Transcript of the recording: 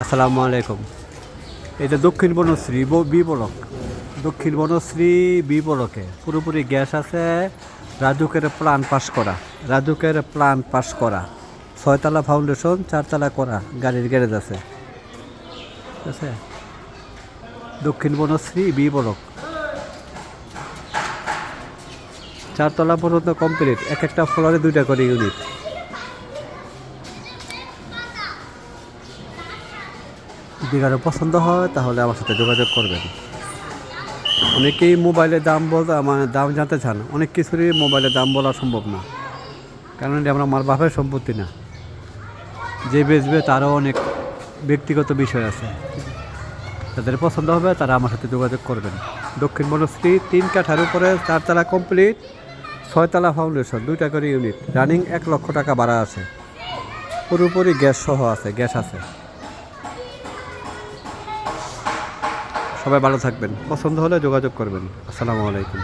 আসসালামু আলাইকুম। এটা দক্ষিণ বনশ্রী ব- ব্লক দক্ষিণ বনশ্রী বি ব্লকে পুরোপুরি গ্যাস আছে, রাজুকের প্ল্যান পাস করা। রাজুকের প্ল্যান পাস করা। ছয়তলা ফাউন্ডেশন চারতলা করা গাড়ির গ্যারেজ আছে। ঠিক আছে? দক্ষিণ বনশ্রী বি ব্লক চারতলা পর্যন্ত কমপ্লিট এক একটা ফ্লোরে দুইটা করে ইউনিট যদি কারও পছন্দ হয়, তাহলে আমার সাথে যোগাযোগ করবেন। অনেকেই মোবাইলের দাম বলতে আমার দাম জানতে চান। অনেক কিছুরই মোবাইলের দাম বলা সম্ভব না। কারণ এটা আমরা আমার বাপের সম্পত্তি না। যে বেচবে, তারও অনেক ব্যক্তিগত বিষয় আছে। তাদের পছন্দ হবে, তারা আমার সাথে যোগাযোগ করবেন। দক্ষিণ বনশ্রী তিন কাঠার উপরে চারতলা কমপ্লিট, ছয়তলা ফাউন্ডেশন, দুইটা করে ইউনিট। রানিং এক লক্ষ টাকা ভাড়া আছে। পুরোপুরি গ্যাস সহ আছে, গ্যাস আছে। সবাই ভালো থাকবেন। পছন্দ হলে যোগাযোগ করবেন। আসসালামু আলাইকুম।